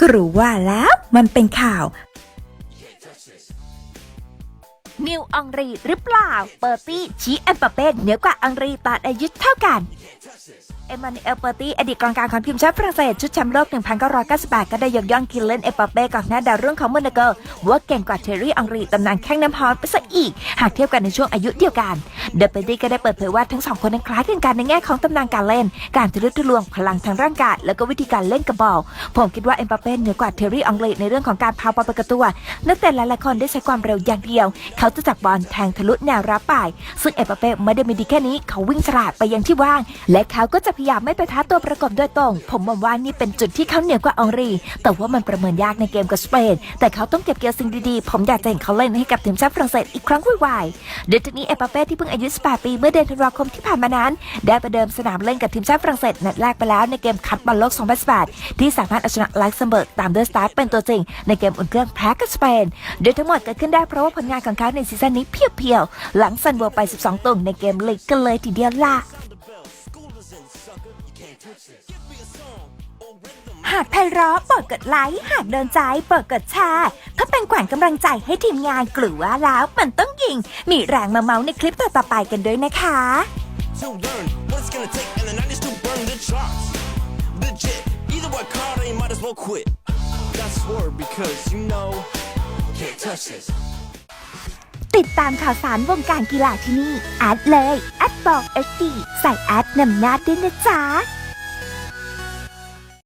ก็รู้ว่าแล้วมันเป็นข่าว นิวอังรีหรือเปล่า เปอร์ตี้ชี้แอ็มปาเป้เหนือกว่าอังรีตอนอายุเท่ากัน เอมานูเอลเปอร์ตี้อดีตกองกลางของทีมชาติฝรั่งเศสชุดแชมป์โลก 1998 ก็ได้ยกย่องคิลเลนเอปาเป้กองหน้าดาวรุ่งของมอนเกอร์ว่าเก่งกว่าเทอร์รี่อังรีตำนานแข้งน้ำฮอนไปซะอีก หากเทียบกันในช่วงอายุเดียวกัน เดอเปอร์ตี้ก็ได้เปิดเผยว่าทั้งสองคนนั้นคล้ายกันในแง่ของตำนานการเล่น การทะลุทะลวงพลังทางร่างกายแล้วก็วิธีการเล่นกับบอลผมคิดว่าเอมปาเป้เหนือกว่าเทอร์รี่อังรีในเรื่องของการพาบอลไปกระตัวนักเตะหลายๆคนได้ใช้ความเร็วอย่างเดียว เขาจะจับบอลแทงทะลุแนวรับไปซึ่งเอมปาเป้ไม่ได้มีดีแค่นี้เขาวิ่งฉลาดไปยังที่ว่าง และเขาก็จะยายามไม่ไปท้าตัวประกบโดยตรง ผมมองว่านี่เป็นจุดที่เขาเหนือกว่าอองรี แต่ว่ามันประเมินยากในเกมกับสเปน แต่เขาต้องเก็บเกี่ยวสิ่งดีๆ ผมอยากจะเห็นเขาเล่นให้กับทีมชาติฝรั่งเศสอีกครั้งไวๆเดือนนี้เอปาเป้ที่เพิ่งอายุ 18 ปีเมื่อเดือนธันวาคมที่ผ่านมานั้น ได้ประเดิมสนามเล่นกับทีมชาติฝรั่งเศสนัดแรกไปแล้วในเกมคัดบอลโลก 2018 ที่สามารถเอาชนะลักเซมเบิร์กตามด้วยสตาร์เป็นตัวจริง ในเกมอุ่นเครื่องแพ้กับสเปน โดยทั้งหมดเกิดขึ้นได้เพราะว่าผลงานของเขาในซีซั่นนี้เพียวๆหลังซันโวไป 12ตุ่มในเกมลีกกันเลยทีเดียวล่ะ หากไพเราะโปรดกดไลค์หากโดนใจโปรดกดแชร์เพื่อเป็นขวัญกำลังใจให้ทีมงานกลัวว่าแล้วมันต้องยิง มีแรงมาเมาในคลิปต่อๆไปกันด้วยนะคะ to learn what it's gonna take in the 90s to burn the charts. Legit, either work hard or you might as well quit. That's word because you know, can't touch this. ติดตามข่าวสารวงการกีฬาที่นี่แอดเลยแอดบอกเอสดีใส่แอดนำหน้าด้วยนะจ๊ะ